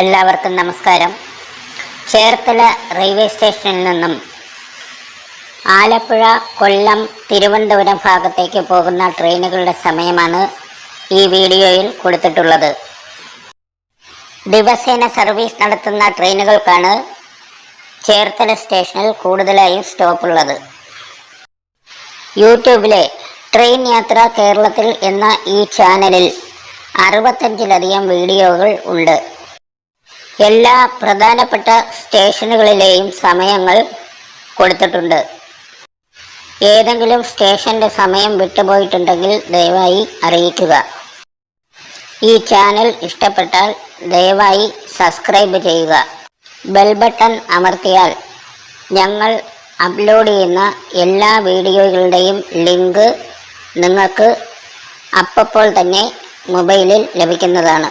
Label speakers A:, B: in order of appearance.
A: എല്ലാവർക്കും നമസ്കാരം. ചേർത്തല റെയിൽവേ സ്റ്റേഷനിൽ നിന്നും ആലപ്പുഴ കൊല്ലം തിരുവനന്തപുരം ഭാഗത്തേക്ക് പോകുന്ന ട്രെയിനുകളുടെ സമയമാണ് ഈ വീഡിയോയിൽ കൊടുത്തിട്ടുള്ളത്. ദിവസേന സർവീസ് നടത്തുന്ന ട്രെയിനുകൾക്കാണ് ചേർത്തല സ്റ്റേഷനിൽ കൂടുതലായും സ്റ്റോപ്പുള്ളത്. യൂട്യൂബിലെ ട്രെയിൻ യാത്ര കേരളത്തിൽ എന്ന ഈ ചാനലിൽ അറുപത്തഞ്ചിലധികം വീഡിയോകൾ ഉണ്ട്. എല്ലാ പ്രധാനപ്പെട്ട സ്റ്റേഷനുകളിലെയും സമയങ്ങൾ കൊടുത്തിട്ടുണ്ട്. ഏതെങ്കിലും സ്റ്റേഷന്റെ സമയം വിട്ടുപോയിട്ടുണ്ടെങ്കിൽ ദയവായി അറിയിക്കുക. ഈ ചാനൽ ഇഷ്ടപ്പെട്ടാൽ ദയവായി സബ്സ്ക്രൈബ് ചെയ്യുക. ബെൽ ബട്ടൺ അമർത്തിയാൽ ഞങ്ങൾ അപ്ലോഡ് ചെയ്യുന്ന എല്ലാ വീഡിയോകളുടെയും ലിങ്ക് നിങ്ങൾക്ക് അപ്പോൾ തന്നെ മൊബൈലിൽ ലഭിക്കുന്നതാണ്.